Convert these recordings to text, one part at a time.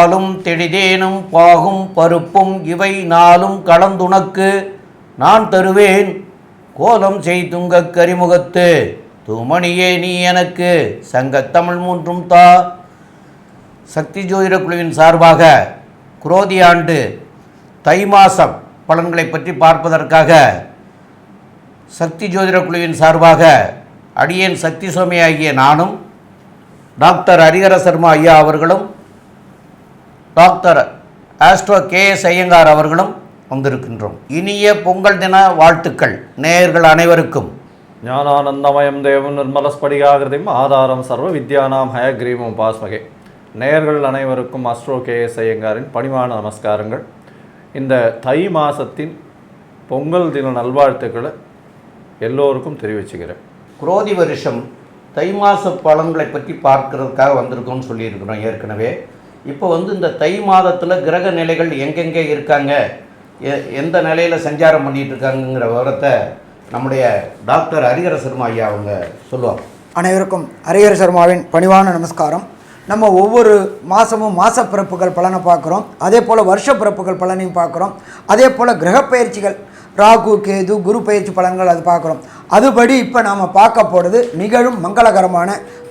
பாலும் தெளிதேனும் பாகும் பருப்பும் இவை நாளும் கலந்துனக்கு நான் தருவேன். கோலம் செய்துங்கக் கரிமுகத்து. தூமணியே நீ எனக்கு. சங்கத்தமிழ் மூன்றும் தா. சக்தி ஜோதிட குழுவின் சார்பாக குரோதி ஆண்டு தை மாசம் பலன்களை பற்றி பார்ப்பதற்காக சக்தி ஜோதிட குழுவின் சார்பாக அடியேன் சக்தி சுவாமி ஆகிய நானும் டாக்டர் ஹரிஹர சர்மா ஐயா அவர்களும் doctor astro K S Iyengar அவர்களும் வந்திருக்கின்றோம். இனிய பொங்கல் தின வாழ்த்துக்கள். நேயர்கள் அனைவருக்கும். ஞானானந்தமயம் தேவம் நிர்மலஸ்படிகாகிருதிம் ஆதாரம் சர்வ வித்யானாம் ஹயக்ரீவம் பாஸ்மகே நேயர்கள் அனைவருக்கும் அஸ்ட்ரோ கே எஸ் ஐயங்காரின் பணிவான நமஸ்காரங்கள். இந்த தை மாசத்தின் பொங்கல் தின நல்வாழ்த்துக்களை எல்லோருக்கும் தெரிவிச்சுக்கிறேன். குரோதி வருஷம் தை மாச பலன்களை பற்றி பார்க்கறதுக்காக வந்திருக்கோம்னு சொல்லியிருக்கிறோம் ஏற்கனவே. இப்போ வந்து இந்த தை மாதத்தில் கிரக நிலைகள் எங்கெங்கே இருக்காங்க? எ- எந்த நிலையில் சஞ்சாரம் பண்ணிகிட்டு இருக்காங்கங்கிற விவரத்தை நம்முடைய டாக்டர் ஹரிஹர சர்மா ஐயா அவங்க சொல்லுவாங்க. அனைவருக்கும் ஹரிஹர சர்மாவின் பணிவான நமஸ்காரம். நம்ம ஒவ்வொரு மாதமும் மாச பிறப்புகள் பலனை பார்க்குறோம். அதே போல் வருஷ பிறப்புகள் பலனையும் பார்க்குறோம். அதே போல் கிரகப்பயிற்சிகள் ராகு கேது குரு பயிற்சி பலன்கள் அது பார்க்குறோம். அதுபடி இப்போ நாம் பார்க்க போகிறது நிகழும் மங்களகரமான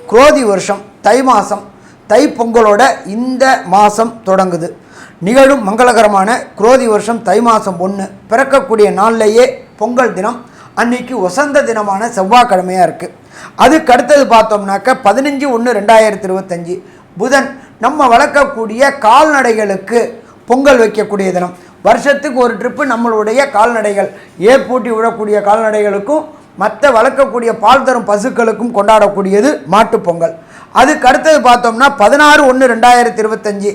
குரோதி வருஷம் தை மாதம் தை பொங்கலோட இந்த மாதம் தொடங்குது. நிகழும் மங்களகரமான குரோதி வருஷம் தை மாதம் ஒன்று பிறக்கக்கூடிய நாள்லேயே பொங்கல் தினம் அன்னைக்கு வசந்த தினமான செவ்வாய்க்கிழமையாக இருக்குது அதுக்கு அடுத்தது பார்த்தோம்னாக்க பதினஞ்சு ஒன்று ரெண்டாயிரத்தி இருபத்தஞ்சி. புதன் நம்ம வளர்க்கக்கூடிய கால்நடைகளுக்கு பொங்கல் வைக்கக்கூடிய தினம். வருஷத்துக்கு ஒரு ட்ரிப்பு நம்மளுடைய கால்நடைகள். ஏர் பூட்டி விடக்கூடிய கால்நடைகளுக்கும் மற்ற வளர்க்கக்கூடிய பால் தரும் பசுக்களுக்கும் கொண்டாடக்கூடியது மாட்டுப்பொங்கல் அதுக்கு அடுத்தது பார்த்தோம்னா பதினாறு ஒன்று ரெண்டாயிரத்தி இருபத்தஞ்சி.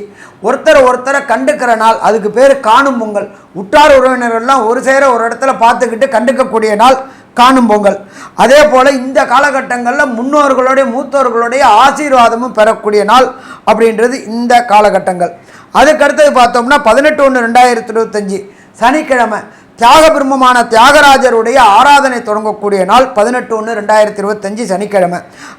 ஒருத்தரை ஒருத்தரை கண்டுக்கிற நாள் அதுக்கு பேர் காணும் பொங்கல். உற்றார் உறவினர்கள்லாம் ஒரு சேர ஒரு இடத்துல பார்த்துக்கிட்டு கண்டுக்கக்கூடிய நாள் காணும் பொங்கல். அதே போல் இந்த காலகட்டங்களில் முன்னோர்களுடைய மூத்தோர்களுடைய ஆசீர்வாதமும் பெறக்கூடிய நாள் அப்படின்றது இந்த காலகட்டங்கள். அதுக்கடுத்தது பார்த்தோம்னா பதினெட்டு ஒன்று ரெண்டாயிரத்தி இருபத்தஞ்சி. சனிக்கிழமை தியாக பிரம்மமான தியாகராஜருடைய ஆராதனை தொடங்கக்கூடிய நாள் பதினெட்டு ஒன்று ரெண்டாயிரத்தி இருபத்தஞ்சி சனிக்கிழமை.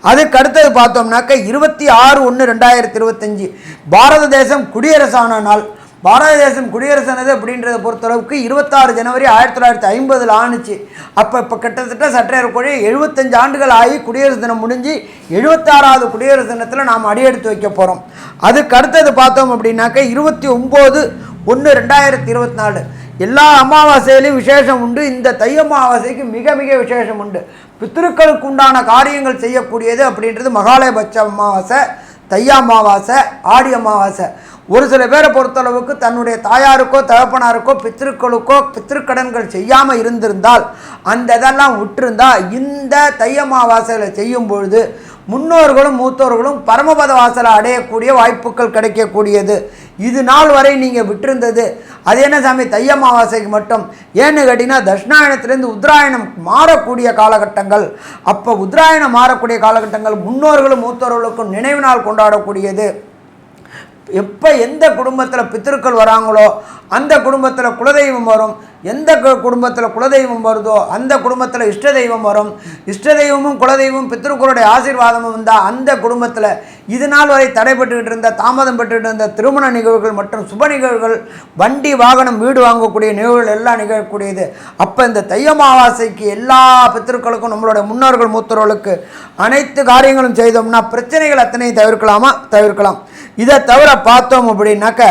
அதுக்கு அடுத்தது பார்த்தோம்னாக்க இருபத்தி ஆறு ஒன்று ரெண்டாயிரத்தி இருபத்தஞ்சி. பாரத தேசம் குடியரசான நாள். பாரத தேசம் குடியரசானது அப்படின்றத பொறுத்தளவுக்கு இருபத்தாறு ஜனவரி ஆயிரத்தி தொள்ளாயிரத்தி ஐம்பதில் ஆணுச்சு. அப்போ இப்போ கிட்டத்தட்ட சற்றேறக்குறைய எழுபத்தஞ்சு ஆண்டுகள் ஆகி குடியரசு தினம் முடிஞ்சு எழுபத்தாறாவது குடியரசு தினத்தில் நாம் அடியெடுத்து வைக்க போகிறோம் அதுக்கு அடுத்தது பார்த்தோம் அப்படின்னாக்க இருபத்தி ஒம்பது ஒன்று ரெண்டாயிரத்தி இருபத்தி நாலு. எல்லா அமாவாசையிலையும் விசேஷம் உண்டு. இந்த தை அமாவாசைக்கு மிக மிக விசேஷம் உண்டு. பித்திருக்களுக்கு உண்டான காரியங்கள் செய்யக்கூடியது அப்படின்றது மகாலயபட்ச அமாவாசை தை அமாவாசை ஆடி அமாவாசை. ஒரு சில பேரை பொறுத்தளவுக்கு தன்னுடைய தாயாருக்கோ தகப்பனாருக்கோ பித்திருக்களுக்கோ பித்திருக்கடன்கள் செய்யாமல் இருந்திருந்தால் அந்த இதெல்லாம் விட்டிருந்தா இந்த தை அமாவாசையில் செய்யும் பொழுது முன்னோர்களும் மூத்தோர்களும் பரமபத வாசலை அடையக்கூடிய வாய்ப்புகள் கிடைக்கக்கூடியது. இது நாள் வரை நீங்கள் விட்டிருந்தது. அது என்ன சாமி? தை அமாவாசைக்கு மட்டும். ஏன்னு கேட்டிங்கன்னா தட்சிணாயணத்துலேருந்து உத்தராயணம் மாறக்கூடிய காலகட்டங்கள். அப்போ உத்தராயணம் மாறக்கூடிய காலகட்டங்கள் முன்னோர்களும் மூத்தோர்களுக்கும் நினைவு நாள் கொண்டாடக்கூடியது. எப்போ எந்த குடும்பத்தில் பித்திருக்கள் வராங்களோ அந்த குடும்பத்தில் குலதெய்வம் வரும். எந்த கு- குடும்பத்தில் குலதெய்வம் வருதோ அந்த குடும்பத்தில் இஷ்ட தெய்வம் வரும். இஷ்ட தெய்வமும் குலதெய்வமும் பித்திருக்களுடைய ஆசீர்வாதமும் வந்தால் அந்த குடும்பத்தில் இது நாள் வரை தடைபட்டுக்கிட்டு இருந்த தாமதம் பெற்றுக்கிட்டு இருந்த திருமண நிகழ்வுகள் மற்றும் சுப நிகழ்வுகள் வண்டி வாகனம் வீடு வாங்கக்கூடிய நிகழ்வுகள் எல்லாம் நிகழக்கூடியது. அப்போ இந்த தைய அமாவாசைக்கு எல்லா பித்திருக்களுக்கும் நம்மளுடைய முன்னோர்கள் மூத்தோர்களுக்கு அனைத்து காரியங்களும் செய்தோம்னா பிரச்சனைகள் அத்தனையும் தவிர்க்கலாமா? தவிர்க்கலாம். இதை தவிர பார்த்தோம் அப்படின்னாக்க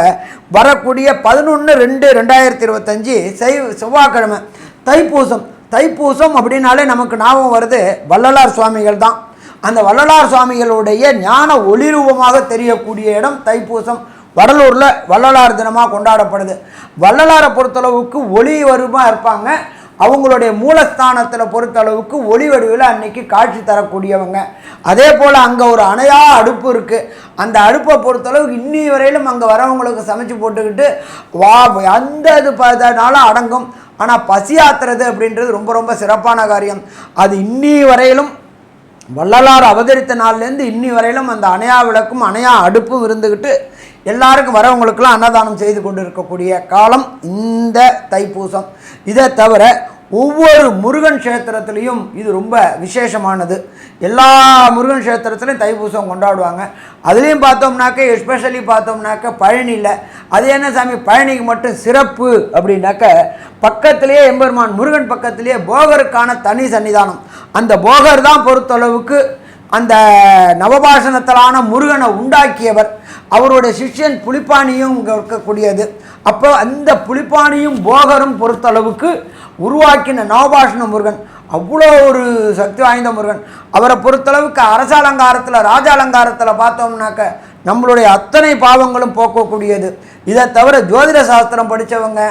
வரக்கூடிய பதினொன்று ரெண்டு ரெண்டாயிரத்தி இருபத்தஞ்சி செய் செவ்வாய்க்கிழமை. தைப்பூசம். தைப்பூசம் அப்படின்னாலே நமக்கு ஞாபகம் வருது வள்ளலார் சுவாமிகள் தான். அந்த வள்ளலார் சுவாமிகளுடைய ஞான ஒளிரூபமாக தெரியக்கூடிய இடம் தைப்பூசம். வடலூரில் வள்ளலார் தினமாக கொண்டாடப்படுது. வள்ளலாரை பொறுத்தளவுக்கு ஒளி வருமாக இருப்பாங்க. அவங்களுடைய மூலஸ்தானத்தில் பொறுத்தளவுக்கு ஒளி வடிவில் அன்னைக்கு காட்சி தரக்கூடியவங்க. அதே போல் அங்கே ஒரு அணையா அடுப்பு இருக்குது அந்த அடுப்பை பொறுத்தளவுக்கு இன்னி வரையிலும் அங்கே வரவங்களுக்கு சமைச்சு போட்டுக்கிட்டு வா அந்த இது பார்த்தனாலும் அடங்கும். ஆனால் பசியாத்துறது அப்படின்றது ரொம்ப ரொம்ப சிறப்பான காரியம். அது இன்னி வரையிலும் வள்ளலார் அவதரித்த நாள்லேருந்து இன்னி வரையிலும் அந்த அணையா விளக்கும் அணையா அடுப்பும் இருந்துக்கிட்டு எல்லாருக்கும் வரவங்களுக்கெல்லாம் அன்னதானம் செய்து கொண்டு இருக்கக்கூடிய காலம் இந்த தைப்பூசம். இதை தவிர ஒவ்வொரு முருகன் கஷேத்திரத்துலேயும் இது ரொம்ப விசேஷமானது. எல்லா முருகன் கஷேத்திரத்துலையும் தைப்பூசம் கொண்டாடுவாங்க. அதுலேயும் பார்த்தோம்னாக்க எஸ்பெஷலி பார்த்தோம்னாக்க பழனியில். அது என்ன சாமி? பழனிக்கு மட்டும் சிறப்பு அப்படின்னாக்க பக்கத்திலேயே எம்பெருமான் முருகன் பக்கத்திலேயே போகருக்கான தனி சன்னிதானம். அந்த போகர் தான் பொறுத்தளவுக்கு அந்த நவபாஷணத்திலான முருகனை உண்டாக்கியவர். அவருடைய சிஷ்யன் புலிப்பாணியும் இங்கே இருக்கக்கூடியது. அப்போ அந்த புலிப்பாணியும் போகரும் பொறுத்தளவுக்கு உருவாக்கின நவபாஷண முருகன். அவ்வளோ ஒரு சக்தி வாய்ந்த முருகன். அவரை பொறுத்தளவுக்கு அரச அலங்காரத்தில் ராஜ அலங்காரத்தில் பார்த்தோம்னாக்க நம்மளுடைய அத்தனை பாவங்களும் போக்கக்கூடியது. இதை தவிர ஜோதிட சாஸ்திரம் படித்தவங்க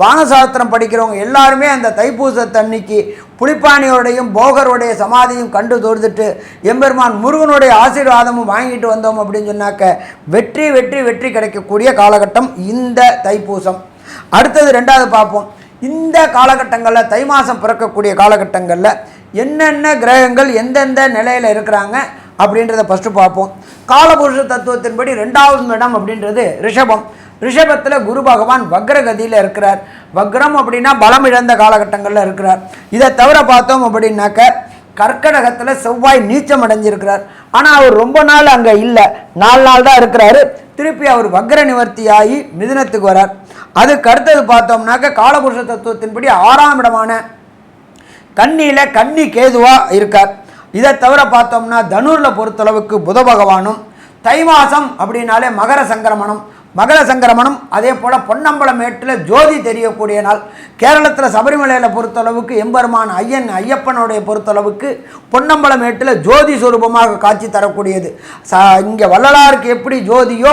வானசாஸ்திரம் படிக்கிறவங்க எல்லாருமே அந்த தைப்பூசத்தன்னைக்கு புலிப்பாணியோடையும் போகருடைய சமாதியும் கண்டு தொழுதுட்டு எம்பெருமான் முருகனுடைய ஆசீர்வாதமும் வாங்கிட்டு வந்தோம் அப்படின்னு சொன்னாக்க வெற்றி வெற்றி வெற்றி கிடைக்கக்கூடிய காலகட்டம் இந்த தைப்பூசம். அடுத்தது ரெண்டாவது பார்ப்போம். இந்த காலகட்டங்களில் தை மாதம் பிறக்கக்கூடிய காலகட்டங்களில் என்னென்ன கிரகங்கள் எந்தெந்த நிலையில் இருக்கிறாங்க அப்படின்றத ஃபஸ்ட்டு பார்ப்போம். காலபுருஷ தத்துவத்தின்படி ரெண்டாவது இடம் அப்படின்றது ரிஷபம். ரிஷபத்தில் குரு பகவான் வக்ரகதியில் இருக்கிறார். வக்ரம் அப்படின்னா பலம் இழந்த காலகட்டங்களில் இருக்கிறார். இதை தவிர பார்த்தோம் அப்படின்னாக்க கர்க்கடகத்தில் செவ்வாய் நீச்சம் அடைஞ்சிருக்கிறார். ஆனால் அவர் ரொம்ப நாள் அங்கே இல்லை. நாலு நாள் தான் இருக்கிறாரு. திருப்பி அவர் வக்ர நிவர்த்தியாகி மிதினத்துக்கு வரார். அதுக்கு அடுத்தது பார்த்தோம்னாக்க காலபுருஷ தத்துவத்தின்படி ஆறாம் இடமான கண்ணியில் கன்னி கேதுவாக இருக்கார். இதை தவிர பார்த்தோம்னா தனுரில் பொறுத்தளவுக்கு புத பகவானும் தை மாதம் அப்படின்னாலே மகர சங்கரமணம். மகள சங்கரமணம் அதே போல் பொன்னம்பலமேட்டில் ஜோதி தெரியக்கூடிய நாள். கேரளத்தில் சபரிமலையில் பொறுத்தளவுக்கு எம்பெருமான் ஐயன் ஐயப்பனுடைய பொறுத்தளவுக்கு பொன்னம்பலம் மேட்டில் ஜோதி சுரூபமாக காட்சி தரக்கூடியது. ச இங்கே வள்ளலாருக்கு எப்படி ஜோதியோ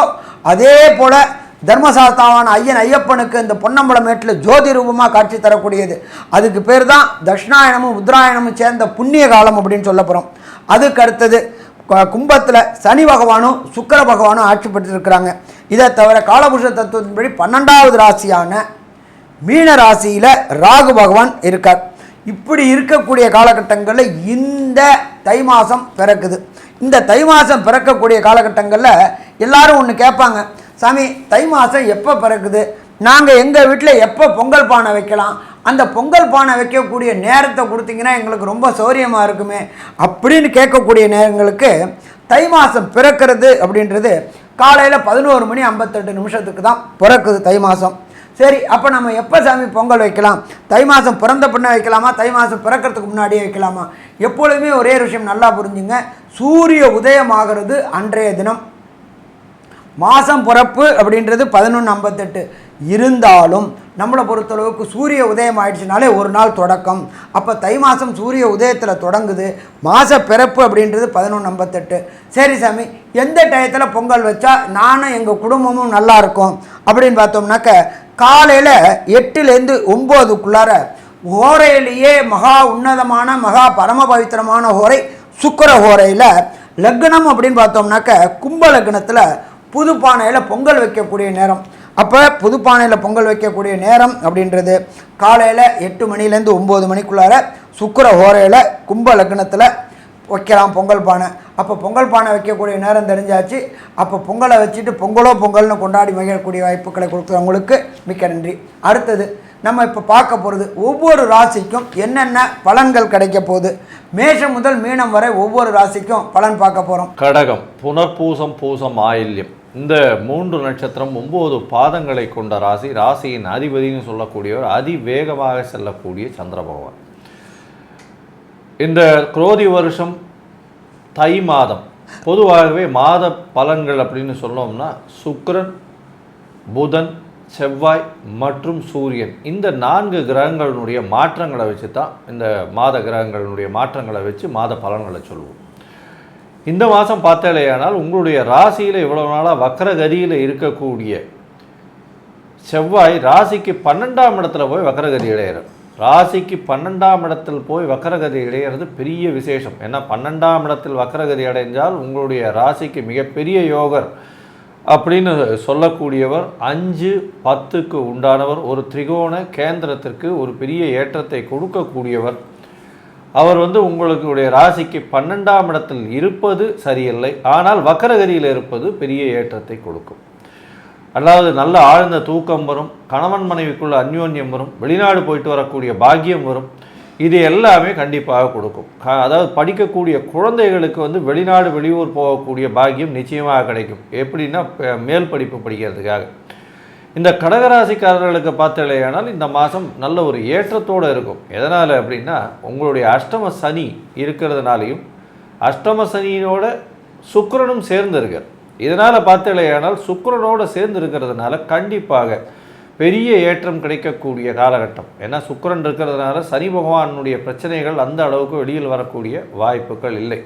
அதே போல் தர்மசாஸ்தாவான ஐயன் ஐயப்பனுக்கு இந்த பொன்னம்பலம் மேட்டில் ஜோதி ரூபமாக காட்சி தரக்கூடியது. அதுக்கு பேர் தான் தட்சிணாயனமும் உத்ராயணமும் சேர்ந்த புண்ணிய காலம் அப்படின்னு சொல்ல போகிறோம் அதுக்கு அடுத்தது கும்பத்தில் சனி பகவானும் சுக்கர பகவானும் ஆட்சி பெற்றிருக்கிறாங்க. இதை தவிர காலபுருஷ தத்துவத்தின்படி பன்னெண்டாவது ராசியான மீன ராசியில் ராகு பகவான் இருக்கார். இப்படி இருக்கக்கூடிய காலகட்டங்களில் இந்த தை மாதம் பிறக்குது. இந்த தை மாதம் பிறக்கக்கூடிய காலகட்டங்களில் எல்லாரும் ஒன்று கேட்பாங்க சாமி தை மாதம் எப்போ பிறக்குது? நாங்கள் எங்கள் வீட்டில் எப்போ பொங்கல் பானை வைக்கலாம்? அந்த பொங்கல் பானை வைக்கக்கூடிய நேரத்தை கொடுத்தீங்கன்னா எங்களுக்கு ரொம்ப சௌரியமாக இருக்குமே. அப்படின்னு கேட்கக்கூடிய நேரங்களுக்கு தை மாதம் பிறக்கிறது அப்படின்றது காலையில் பதினோரு மணி ஐம்பத்தெட்டு நிமிஷத்துக்கு தான் பிறக்குது தை மாதம் சரி அப்போ நம்ம எப்போ சாமி பொங்கல் வைக்கலாம்? தை மாதம் பிறந்த பின்ன வைக்கலாமா? தை மாதம் பிறக்கிறதுக்கு முன்னாடியே வைக்கலாமா? எப்பொழுதுமே ஒரே விஷயம் நல்லா புரிஞ்சுங்க. சூரிய உதயமாகிறது அன்றைய தினம். மாதம் பிறப்பு அப்படின்றது பதினொன்று ஐம்பத்தெட்டு. இருந்தாலும் நம்மளை பொறுத்தளவுக்கு சூரிய உதயம் ஆயிடுச்சுனாலே ஒரு நாள் தொடக்கம். அப்போ தை மாதம் சூரிய உதயத்தில் தொடங்குது. மாத பிறப்பு அப்படின்றது பதினொன்று ஐம்பத்தெட்டு. சரி சாமி எந்த டயத்தில் பொங்கல் வச்சா நானும் எங்கள் குடும்பமும் நல்லா இருக்கும்? அப்படின்னு பார்த்தோம்னாக்க காலையில் எட்டுலேருந்து ஒம்போதுக்குள்ளார ஹோரையிலேயே மகா உன்னதமான மகா பரம பவித்திரமான ஹோரை சுக்கர ஹோரையில் லக்னம் அப்படின்னு பார்த்தோம்னாக்க கும்ப லக்னத்தில் புது பானையில் பொங்கல் வைக்கக்கூடிய நேரம். அப்போ புது பானையில் பொங்கல் வைக்கக்கூடிய நேரம் அப்படின்றது காலையில் எட்டு மணிலேருந்து ஒம்பது மணிக்குள்ளார சுக்கிர ஹோரையில் கும்ப லக்னத்தில் வைக்கலாம் பொங்கல் பானை. அப்போ பொங்கல் பானை வைக்கக்கூடிய நேரம் தெரிஞ்சாச்சு. அப்போ பொங்கலை வச்சுட்டு பொங்கலோ பொங்கல்னு கொண்டாடி மகிழக்கூடிய வாய்ப்புகளை கொடுக்குறவங்களுக்கு மிக்க நன்றி. அடுத்தது நம்ம இப்போ பார்க்க போகிறது ஒவ்வொரு ராசிக்கும் என்னென்ன பலன்கள் கிடைக்க போகுது? மேஷம் முதல் மீனம் வரை ஒவ்வொரு ராசிக்கும் பலன் பார்க்க போகிறோம் கடகம் புனர்பூசம் பூசம் ஆயில்யம் இந்த மூன்று நட்சத்திரம் ஒன்பது பாதங்களை கொண்ட ராசி ராசியின் அதிபதினு சொல்லக்கூடியவர் அதிவேகமாக செல்லக்கூடிய சந்திர பகவான். இந்த குரோதி வருஷம் தை மாதம். பொதுவாகவே மாத பலன்கள் அப்படின்னு சொன்னோம்னா சுக்ரன் புதன் செவ்வாய் மற்றும் சூரியன் இந்த நான்கு கிரகங்களினுடைய மாற்றங்களை வச்சு தான் இந்த மாத கிரகங்களினுடைய மாற்றங்களை வச்சு மாத பலன்களை சொல்லுவோம். இந்த மாதம் பார்த்தாலேயானால் உங்களுடைய ராசியில் இவ்வளவு நாளாக வக்கரகதியில் இருக்கக்கூடிய செவ்வாய் ராசிக்கு பன்னெண்டாம் இடத்துல போய் வக்கரகதி இடையிறது ராசிக்கு பன்னெண்டாம் இடத்தில் போய் வக்கரகதி இடையிறது பெரிய விசேஷம். ஏன்னா பன்னெண்டாம் இடத்தில் வக்கரகதி அடைஞ்சால் உங்களுடைய ராசிக்கு மிகப்பெரிய யோகர் அப்படின்னு சொல்லக்கூடியவர் அஞ்சு பத்துக்கு உண்டானவர் ஒரு திரிகோண கேந்திரத்திற்கு ஒரு பெரிய ஏற்றத்தை கொடுக்கக்கூடியவர். அவர் வந்து உங்களுடைய ராசிக்கு பன்னெண்டாம் இடத்தில் இருப்பது சரியில்லை ஆனால் வக்கரகதியில் இருப்பது பெரிய ஏற்றத்தை கொடுக்கும். அதாவது நல்ல ஆழ்ந்த தூக்கம் வரும் கணவன் மனைவிக்குள்ள அந்யோன்யம் வரும் வெளிநாடு போயிட்டு வரக்கூடிய பாக்கியம் வரும். இது எல்லாமே கண்டிப்பாக கொடுக்கும். அதாவது படிக்கக்கூடிய குழந்தைகளுக்கு வந்து வெளிநாடு வெளியூர் போகக்கூடிய பாக்கியம் நிச்சயமாக கிடைக்கும். எப்படின்னா மேல் படிப்பு படிக்கிறதுக்காக. இந்த கடகராசிக்காரர்களுக்கு பார்த்தலையானால் இந்த மாதம் நல்ல ஒரு ஏற்றத்தோடு இருக்கும். எதனால் அப்படின்னா உங்களுடைய அஷ்டம சனி இருக்கிறதுனாலையும் அஷ்டம சனியோட சுக்கரனும் சேர்ந்து இருக்கார் இதனால் பார்த்தலையானால் சுக்கரனோடு சேர்ந்து இருக்கிறதுனால கண்டிப்பாக பெரிய ஏற்றம் கிடைக்கக்கூடிய காலகட்டம். ஏன்னா சுக்கரன் இருக்கிறதுனால சனி பகவானுடைய பிரச்சனைகள் அந்த அளவுக்கு வெளியில் வரக்கூடிய வாய்ப்புகள் இல்லை.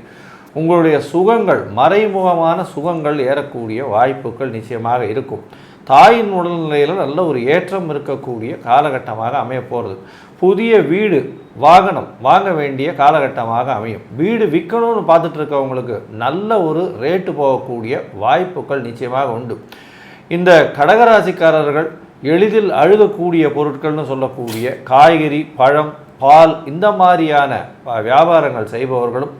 உங்களுடைய சுகங்கள் மறைமுகமான சுகங்கள் ஏறக்கூடிய வாய்ப்புகள் நிச்சயமாக இருக்கும். தாயின் உடல்நிலையில் நல்ல ஒரு ஏற்றம் இருக்கக்கூடிய காலகட்டமாக அமைய போகிறது புதிய வீடு வாகனம் வாங்க வேண்டிய காலகட்டமாக அமையும். வீடு விற்கணும்னு பார்த்துட்டு இருக்கவங்களுக்கு நல்ல ஒரு ரேட்டு போகக்கூடிய வாய்ப்புகள் நிச்சயமாக உண்டு. இந்த கடகராசிக்காரர்கள் எளிதில் அழுகக்கூடிய பொருட்கள்னு சொல்லக்கூடிய காய்கறி பழம் பால் இந்த மாதிரியான வியாபாரங்கள் செய்பவர்களும்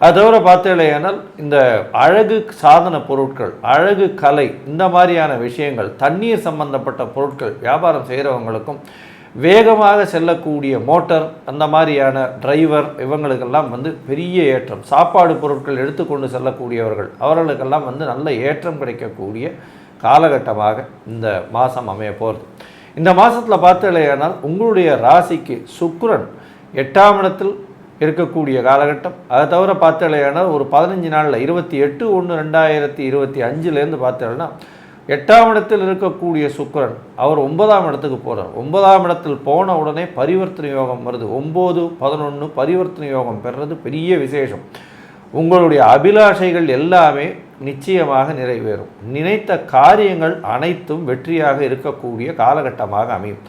அது தவிர பார்த்தீங்களேனால் இந்த அழகு சாதன பொருட்கள் அழகு கலை இந்த மாதிரியான விஷயங்கள் தண்ணீர் சம்பந்தப்பட்ட பொருட்கள் வியாபாரம் செய்கிறவங்களுக்கும் வேகமாக செல்லக்கூடிய மோட்டர் அந்த மாதிரியான டிரைவர் இவங்களுக்கெல்லாம் வந்து பெரிய ஏற்றம். சாப்பாடு பொருட்கள் எடுத்துக்கொண்டு செல்லக்கூடியவர்கள் அவர்களுக்கெல்லாம் வந்து நல்ல ஏற்றம் கிடைக்கக்கூடிய காலகட்டமாக இந்த மாதம் அமைய போகிறது. இந்த மாதத்தில் பார்த்தீங்களேனால் உங்களுடைய ராசிக்கு சுக்கரன் எட்டாம் இடத்தில் இருக்கக்கூடிய காலகட்டம். அதை தவிர பார்த்தலையானால் ஒரு பதினஞ்சு நாளில் இருபத்தி எட்டு ஒன்று ரெண்டாயிரத்தி இருபத்தி அஞ்சுலேருந்து பார்த்தோம்னா எட்டாம் இடத்தில் இருக்கக்கூடிய சுக்கரன் அவர் ஒன்பதாம் இடத்துக்கு போகிறார் ஒன்பதாம் இடத்தில் போன உடனே பரிவர்த்தனை யோகம் வருது. ஒம்பது பதினொன்று பரிவர்த்தனை யோகம் பெறுறது பெரிய விசேஷம். உங்களுடைய அபிலாஷைகள் எல்லாமே நிச்சயமாக நிறைவேறும். நினைத்த காரியங்கள் அனைத்தும் வெற்றியாக இருக்கக்கூடிய காலகட்டமாக அமையும்.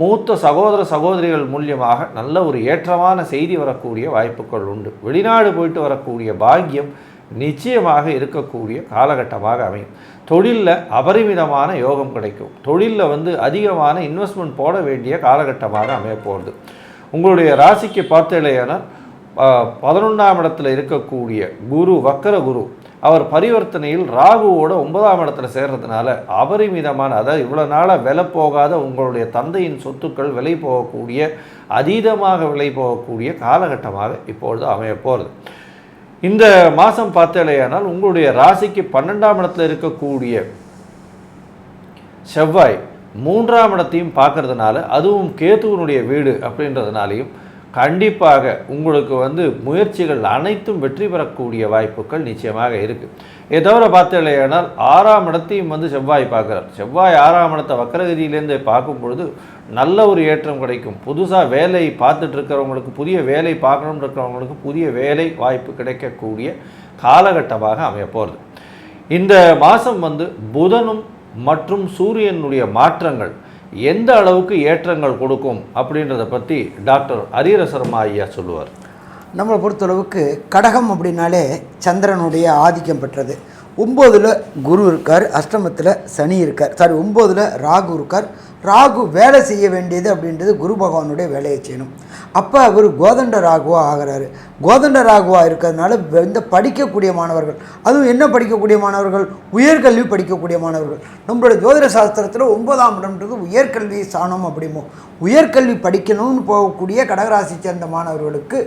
மூத்த சகோதர சகோதரிகள் மூலியமாக நல்ல ஒரு ஏற்றமான செய்தி வரக்கூடிய வாய்ப்புகள் உண்டு. வெளிநாடு போயிட்டு வரக்கூடிய பாக்கியம் நிச்சயமாக இருக்கக்கூடிய காலகட்டமாக அமையும். தொழிலில் அபரிமிதமான யோகம் கிடைக்கும். தொழிலில் வந்து அதிகமான இன்வெஸ்ட்மெண்ட் போட வேண்டிய காலகட்டமாக அமையப்போகிறது உங்களுடைய ராசிக்கு பார்த்தீங்களேனால் பதினொன்றாம் இடத்துல இருக்கக்கூடிய குரு வக்கர குரு அவர் பரிவர்த்தனையில் ராகுவோட ஒன்பதாம் இடத்துல சேர்றதுனால அபரிமிதமான அதாவது இவ்வளோ நாளாக விலை போகாத உங்களுடைய தந்தையின் சொத்துக்கள் விலை போகக்கூடிய அதீதமாக விலை போகக்கூடிய காலகட்டமாக இப்பொழுது அமைய போகிறது இந்த மாதம் பார்த்தலையானால் உங்களுடைய ராசிக்கு பன்னெண்டாம் இடத்துல இருக்கக்கூடிய செவ்வாய் மூன்றாம் இடத்தையும் பார்க்கறதுனால அதுவும் கேத்துவனுடைய வீடு அப்படின்றதுனாலையும் கண்டிப்பாக உங்களுக்கு வந்து முயற்சிகள் அனைத்தும் வெற்றி பெறக்கூடிய வாய்ப்புகள் நிச்சயமாக இருக்குது இதை தவிர பார்த்தீங்களேனால் ஆறாம் இடத்தையும் வந்து செவ்வாய் பார்க்குறார். செவ்வாய் ஆறாம் இடத்தை வக்கரகதியிலேருந்து பார்க்கும் பொழுது நல்ல ஒரு ஏற்றம் கிடைக்கும். புதுசாக வேலை பார்த்துட்டு இருக்கிறவங்களுக்கு புதிய வேலை பார்க்கணும்னு இருக்கிறவங்களுக்கு புதிய வேலை வாய்ப்பு கிடைக்கக்கூடிய காலகட்டமாக அமைய போகிறது இந்த மாதம் வந்து புதனும் மற்றும் சூரியனுடைய மாற்றங்கள் எந்த அளவுக்கு ஏற்றங்கள் கொடுக்கும் அப்படின்றத பற்றி டாக்டர் ஹரிஹர சர்மா ஐயா சொல்லுவார். நம்மளை பொறுத்தளவுக்கு கடகம் அப்படின்னாலே சந்திரனுடைய ஆதிக்கம் பெற்றது. ஒம்போதில் குரு இருக்கார் அஷ்டமத்தில் சனி இருக்கார் சாரி ஒம்போதில் ராகு இருக்கார். ராகு வேலை செய்ய வேண்டியது அப்படின்றது குரு பகவானுடைய வேலையை செய்யணும். அப்போ அவர் கோதண்ட ராகுவா ஆகிறாரு. கோதண்ட ராகுவா இருக்கிறதுனால இந்த படிக்கக்கூடிய மாணவர்கள் அதுவும் என்ன படிக்கக்கூடிய மாணவர்கள்? உயர்கல்வி படிக்கக்கூடிய மாணவர்கள். நம்மளுடைய ஜோதிட சாஸ்திரத்தில் ஒன்பதாம் இடம்ன்றது உயர்கல்வி சாணம் அப்படிமோ உயர்கல்வி படிக்கணும்னு போகக்கூடிய கடகராசி சேர்ந்த மாணவர்களுக்கு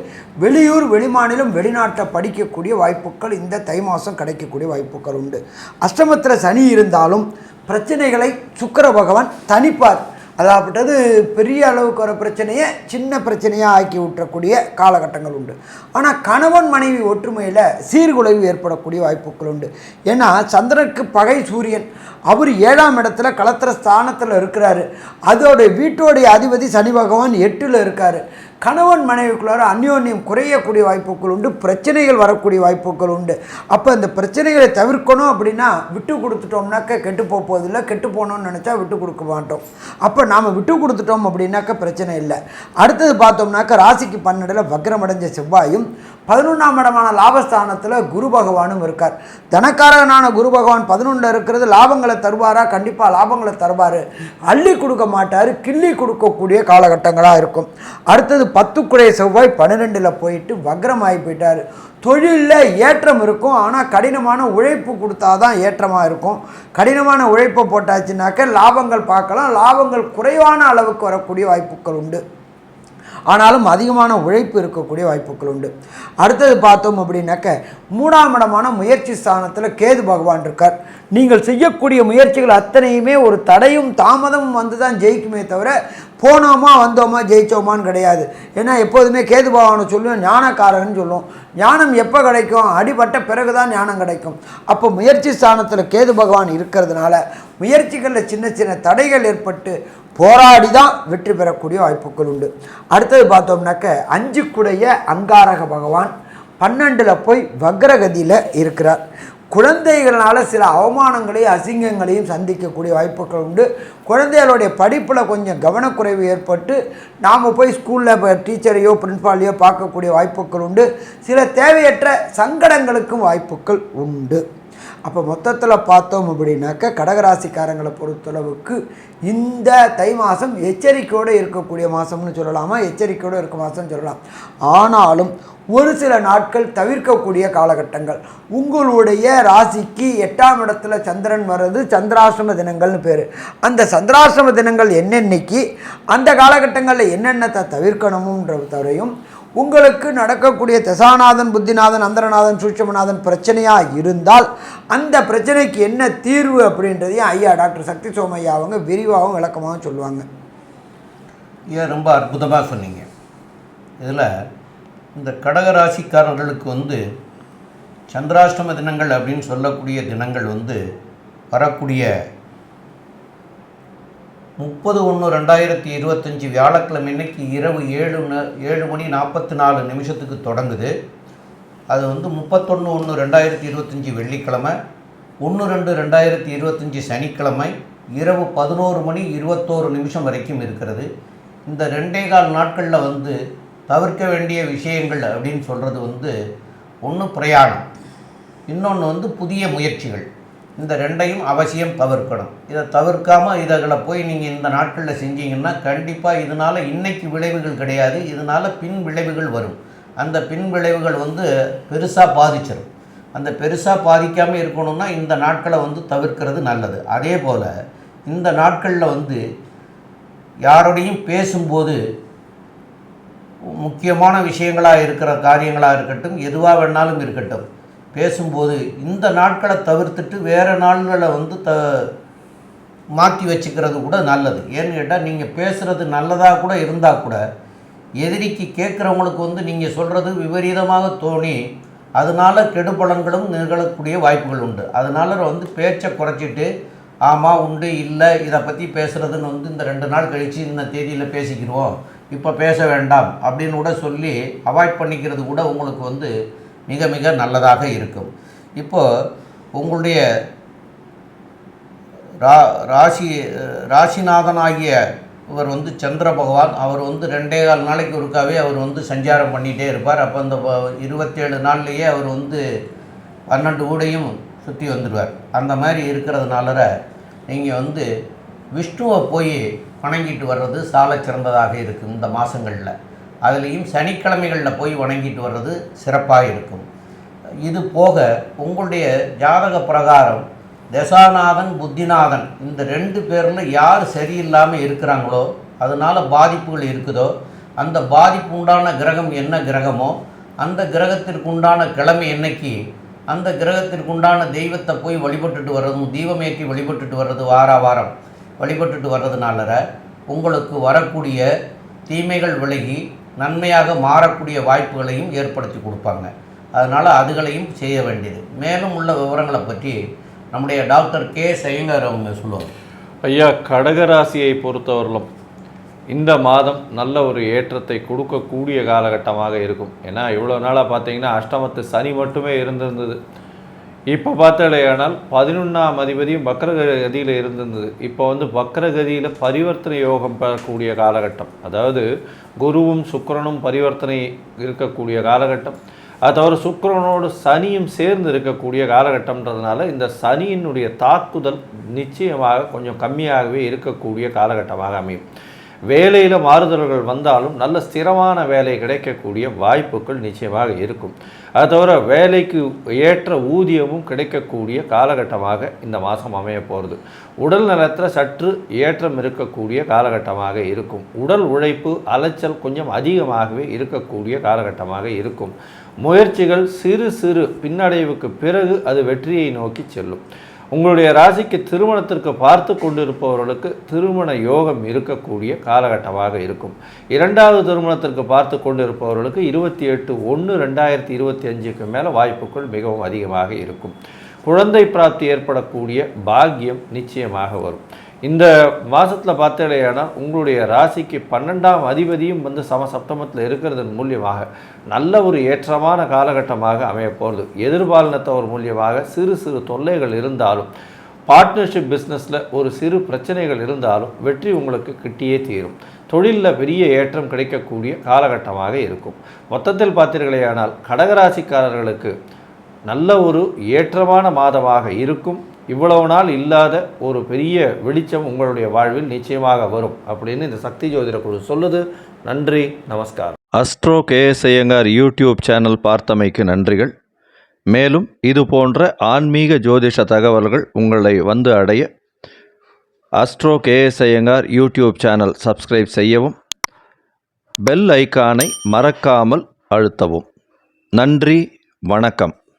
வெளியூர் வெளிமாநிலம் வெளிநாட்டில் படிக்கக்கூடிய வாய்ப்புகள் இந்த தை மாதம் கிடைக்கக்கூடிய வாய்ப்புகள் உண்டு. அஷ்டமத்தில் சனி இருந்தாலும் பிரச்சனைகளை சுக்கர பகவான் தனிப்பார் அதாப்பட்டது பெரிய அளவுக்கு வர பிரச்சனையை சின்ன பிரச்சனையாக ஆக்கி விட்டுறக்கூடிய காலகட்டங்கள் உண்டு. ஆனால் கணவன் மனைவி ஒற்றுமையில் சீர்குலைவு ஏற்படக்கூடிய வாய்ப்புகள் உண்டு. ஏன்னா சந்திரனுக்கு பகை சூரியன். அவர் ஏழாம் இடத்துல கலத்திர ஸ்தானத்தில் இருக்கிறாரு. அதோடைய வீட்டோடைய அதிபதி சனி பகவான் எட்டில் இருக்கார். கணவன் மனைவிக்குள்ளார அந்யோன்யம் குறையக்கூடிய வாய்ப்புகள் உண்டு பிரச்சனைகள் வரக்கூடிய வாய்ப்புகள் உண்டு. அப்போ அந்த பிரச்சனைகளை தவிர்க்கணும் அப்படின்னா விட்டு கொடுத்துட்டோம்னாக்க கெட்டு போக கெட்டு போகணும்னு நினச்சா விட்டு கொடுக்க மாட்டோம். அப்போ நாம் விட்டு கொடுத்துட்டோம் அப்படின்னாக்க பிரச்சனை இல்லை. அடுத்தது பார்த்தோம்னாக்க ராசிக்கு பன்னெண்டில் வக்ரமடைஞ்ச செவ்வாயும் பதினொன்றாம் இடமான லாபஸ்தானத்தில் குரு பகவானும் இருக்கார். தனக்காரகனான குரு பகவான் பதினொன்றில் இருக்கிறது லாபங்களை தருவாரா? கண்டிப்பாக லாபங்களை தருவார். அள்ளி கொடுக்க மாட்டார் கிள்ளி கொடுக்கக்கூடிய காலகட்டங்களாக இருக்கும். அடுத்தது பத்துக்குடைய செவ்வாய் பன்னிரெண்டில் போயிட்டு வக்ரமாகி போயிட்டார். தொழிலில் ஏற்றம் இருக்கும் ஆனால் கடினமான உழைப்பு கொடுத்தா தான் ஏற்றமாக இருக்கும். கடினமான உழைப்பை போட்டாச்சுனாக்க லாபங்கள் பார்க்கலாம். லாபங்கள் குறைவான அளவுக்கு வரக்கூடிய வாய்ப்புகள் உண்டு. ஆனாலும் அதிகமான உழைப்பு இருக்கக்கூடிய வாய்ப்புகள் உண்டு. அடுத்தது பார்த்தோம் அப்படின்னாக்க மூணாம் இடமான முயற்சி ஸ்தானத்தில் கேது பகவான் இருக்கார். நீங்கள் செய்யக்கூடிய முயற்சிகள் அத்தனையுமே ஒரு தடையும் தாமதமும் வந்து தான் ஜெயிக்குமே தவிர போனோமா வந்தோமா ஜெயிச்சோமான்னு கிடையாது. ஏன்னா எப்போதுமே கேது பகவானை சொல்லுவோம் ஞானக்காரகன்னு சொல்லுவோம். ஞானம் எப்போ கிடைக்கும்? அடிபட்ட பிறகு தான் ஞானம் கிடைக்கும். அப்போ முயற்சி ஸ்தானத்தில் கேது பகவான் இருக்கிறதுனால முயற்சிகளில் சின்ன சின்ன தடைகள் ஏற்பட்டு போராடி தான் வெற்றி பெறக்கூடிய வாய்ப்புகள் உண்டு. அடுத்தது பார்த்தோம்னாக்க அஞ்சுக்குடைய அங்காரக பகவான் பன்னெண்டில் போய் வக்ரகதியில் இருக்கிறார். குழந்தைகளால் சில அவமானங்களையும் அசிங்கங்களையும் சந்திக்கக்கூடிய வாய்ப்புகள் உண்டு. குழந்தைகளுடைய படிப்பில் கொஞ்சம் கவனக்குறைவு ஏற்பட்டு நாம் போய் ஸ்கூலில் இப்போ டீச்சரையோ பிரின்ஸ்பாலையோ பார்க்கக்கூடிய வாய்ப்புகள் உண்டு. சில தேவையற்ற சங்கடங்களுக்கும் வாய்ப்புகள் உண்டு. அப்போ மொத்தத்தில் பார்த்தோம் அப்படின்னாக்க கடகராசிக்காரங்களை பொறுத்தளவுக்கு இந்த தை மாதம் எச்சரிக்கையோடு இருக்கக்கூடிய மாதம்னு சொல்லலாமா? எச்சரிக்கையோடு இருக்க மாதம்னு சொல்லலாம். ஆனாலும் ஒரு சில நாட்கள் தவிர்க்கக்கூடிய காலகட்டங்கள். உங்களுடைய ராசிக்கு எட்டாம் இடத்துல சந்திரன் வர்றது சந்திராசிரம தினங்கள்னு பேர். அந்த சந்திராசிரம தினங்கள் என்னென்னைக்கு? அந்த காலகட்டங்களில் என்னென்னத்தை தவிர்க்கணும்ன்றதையும் உங்களுக்கு நடக்கக்கூடிய தசாநாதன் புத்திநாதன் அந்தரநாதன் சூட்சமநாதன் பிரச்சனையாக இருந்தால் அந்த பிரச்சனைக்கு என்ன தீர்வு அப்படின்றதையும் ஐயா டாக்டர் சக்தி சோமையா அவங்க விரிவாகவும் விளக்கமாகவும் சொல்லுவாங்க. ஏன் ரொம்ப அற்புதமாக சொன்னீங்க. இதில் இந்த கடகராசிக்காரர்களுக்கு வந்து சந்திராஷ்டம தினங்கள் அப்படின்னு சொல்லக்கூடிய தினங்கள் வந்து வரக்கூடிய முப்பது ஒன்று ரெண்டாயிரத்தி இருபத்தஞ்சி வியாழக்கிழமை இன்னைக்கு இரவு ஏழு ஏழு மணி நாற்பத்தி நாலு நிமிஷத்துக்கு தொடங்குது. அது வந்து முப்பத்தொன்று ஒன்று ரெண்டாயிரத்தி இருபத்தஞ்சி வெள்ளிக்கிழமை ஒன்று ரெண்டு ரெண்டாயிரத்தி இருபத்தஞ்சி சனிக்கிழமை இரவு பதினோரு மணி இருபத்தோரு நிமிஷம் வரைக்கும் இருக்கிறது. இந்த ரெண்டே கால் நாட்களில் வந்து தவிர்க்க வேண்டிய விஷயங்கள் அப்படின்னு சொல்கிறது வந்து ஒன்று பிரயாணம் இன்னொன்று வந்து புதிய முயற்சிகள். இந்த ரெண்டையும் அவசியம் தவிர்க்கணும். இதை தவிர்க்காமல் இதில் போய் நீங்கள் இந்த நாட்களில் செஞ்சீங்கன்னா கண்டிப்பாக இதனால் இன்னைக்கு விளைவுகள் கிடையாது. இதனால் பின் விளைவுகள் வரும். அந்த பின் விளைவுகள் வந்து பெருசாக பாதிச்சிடும் அந்த பெருசாக பாதிக்காமல் இருக்கணும்னா இந்த நாட்களை வந்து தவிர்க்கிறது நல்லது. அதே போல் இந்த நாட்களில் வந்து யாரோடையும் பேசும்போது முக்கியமான விஷயங்களாக இருக்கிற காரியங்களாக இருக்கட்டும் எதுவாக வேணாலும் இருக்கட்டும் பேசும்போது இந்த நாட்களை தவிர்த்துட்டு வேறு நாள்களை வந்து த மாற்றி வச்சுக்கிறது கூட நல்லது. ஏன்னு கேட்டால் நீங்கள் பேசுகிறது நல்லதாக கூட இருந்தால் கூட எதிரிக்கு கேட்குறவங்களுக்கு வந்து நீங்கள் சொல்கிறது விபரீதமாக தோணி அதனால் கெடுபலன்களும் நிகழக்கூடிய வாய்ப்புகள் உண்டு. அதனால வந்து பேச்சை குறைச்சிட்டு ஆமாம் உண்டு இல்லை இதை பற்றி பேசுகிறதுன்னு வந்து இந்த ரெண்டு நாள் கழித்து இந்த தேதியில் பேசிக்கிடுவோம் இப்போ பேச வேண்டாம் அப்படின்னு கூட சொல்லி அவாய்ட் பண்ணிக்கிறது கூட உங்களுக்கு வந்து மிக மிக நல்லதாக இருக்கும். இப்போது உங்களுடைய ரா ராசி ராசிநாதனாகிய இவர் வந்து சந்திர பகவான். அவர் வந்து ரெண்டே கால் நாளைக்கு ஒருக்காவே அவர் வந்து சஞ்சாரம் பண்ணிகிட்டே இருப்பார். அப்போ அந்த இருபத்தேழு நாள்லேயே அவர் வந்து பன்னெண்டு ஊடையும் சுற்றி வந்துடுவார். அந்த மாதிரி இருக்கிறதுனால நீங்கள் வந்து விஷ்ணுவை போய் வணங்கிட்டு வர்றது சால சிறந்ததாக இருக்கும் இந்த மாதங்களில் அதுலேயும் சனிக்கிழமைகளில் போய் வணங்கிட்டு வர்றது சிறப்பாக இருக்கும். இது போக உங்களுடைய ஜாதக பிரகாரம் தசாநாதன் புத்திநாதன் இந்த ரெண்டு பேரில் யார் சரியில்லாமல் இருக்கிறாங்களோ அதனால் பாதிப்புகள் இருக்குதோ அந்த பாதிப்பு உண்டான கிரகம் என்ன கிரகமோ அந்த கிரகத்திற்கு உண்டான கிழமை என்னைக்கு அந்த கிரகத்திற்கு உண்டான தெய்வத்தை போய் வழிபட்டுட்டு வர்றதும் தீபமேற்றி வழிபட்டுட்டு வர்றது வார வாரம் வழிபட்டுட்டு வர்றதுனால உங்களுக்கு வரக்கூடிய தீமைகள் விலகி நன்மையாக மாறக்கூடிய வாய்ப்புகளையும் ஏற்படுத்தி கொடுப்பாங்க. அதனால் அதுகளையும் செய்ய வேண்டியது. மேலும் உள்ள விவரங்களை பற்றி நம்முடைய டாக்டர் கே. சையங்கர் அவங்க சொல்லுவாங்க. ஐயா கடகராசியை பொறுத்தவரையிலும் இந்த மாதம் நல்ல ஒரு ஏற்றத்தை கொடுக்கக்கூடிய காலகட்டமாக இருக்கும். ஏன்னா இவ்வளோ நாளாக பார்த்தீங்கன்னா அஷ்டமத்து சனி மட்டுமே இருந்திருந்தது. இப்போ பார்த்தாலேயானால் பதினொன்றாம் அதிபதியும் வக்கரகதியில் இருந்திருந்தது. இப்போ வந்து வக்கரகதியில் பரிவர்த்தனை யோகம் பெறக்கூடிய காலகட்டம். அதாவது குருவும் சுக்கரனும் பரிவர்த்தனை இருக்கக்கூடிய காலகட்டம். அது தவிர சுக்கரனோடு சனியும் சேர்ந்து இருக்கக்கூடிய காலகட்டம்ன்றதுனால இந்த சனியினுடைய தாக்குதல் நிச்சயமாக கொஞ்சம் கம்மியாகவே இருக்கக்கூடிய காலகட்டமாக அமையும். வேலையில் மாறுதல்கள் வந்தாலும் நல்ல ஸ்திரமான வேலை கிடைக்கக்கூடிய வாய்ப்புகள் நிச்சயமாக இருக்கும். அது தவிர வேலைக்கு ஏற்ற ஊதியமும் கிடைக்கக்கூடிய காலகட்டமாக இந்த மாதம் அமைய போகிறது. உடல் நலத்தில் சற்று ஏற்றம் இருக்கக்கூடிய காலகட்டமாக இருக்கும். உடல் உழைப்பு அலைச்சல் கொஞ்சம் அதிகமாகவே இருக்கக்கூடிய காலகட்டமாக இருக்கும். முயற்சிகள் சிறு சிறு பின்னடைவுக்கு பிறகு அது வெற்றியை நோக்கி செல்லும். உங்களுடைய ராசிக்கு திருமணத்திற்கு பார்த்து கொண்டிருப்பவர்களுக்கு திருமண யோகம் இருக்கக்கூடிய காலகட்டமாக இருக்கும். இரண்டாவது திருமணத்திற்கு பார்த்து கொண்டிருப்பவர்களுக்கு இருபத்தி எட்டு ஒன்று ரெண்டாயிரத்தி இருபத்தி அஞ்சுக்கு மேலே வாய்ப்புகள் மிகவும் அதிகமாக இருக்கும். குழந்தை பிராப்தி ஏற்படக்கூடிய பாக்கியம் நிச்சயமாக வரும். இந்த மாதத்தில் பார்த்தீங்கன்னா உங்களுடைய ராசிக்கு பன்னெண்டாம் அதிபதியும் வந்து சம சப்தமத்தில் இருக்கிறதன் மூலியமாக நல்ல ஒரு ஏற்றமான காலகட்டமாக அமைய போகிறது எதிர்பாலினத்தவர் மூலியமாக சிறு சிறு தொல்லைகள் இருந்தாலும் பார்ட்னர்ஷிப் பிஸ்னஸில் ஒரு சிறு பிரச்சனைகள் இருந்தாலும் வெற்றி உங்களுக்கு கிட்டியே தீரும். தொழிலில் பெரிய ஏற்றம் கிடைக்கக்கூடிய காலகட்டமாக இருக்கும். மொத்தத்தில் பார்த்தீர்களேயானால் கடகராசிக்காரர்களுக்கு நல்ல ஒரு ஏற்றமான மாதமாக இருக்கும். இவ்வளவு நாள் இல்லாத ஒரு பெரிய வெளிச்சம் உங்களுடைய வாழ்வில் நிச்சயமாக வரும் அப்படின்னு இந்த சக்தி ஜோதிட குழு சொல்லுது. நன்றி நமஸ்காரம். Astro KS Iyengar YouTube channel பார்த்தமைக்கு நன்றிகள். மேலும் இது போன்ற ஆன்மீக ஜோதிஷ தகவல்கள் உங்களை வந்து அடைய astro KS Iyengar YouTube channel subscribe செய்யவும் பெல் ஐகானை மறக்காமல் அழுத்தவும். நன்றி வணக்கம்.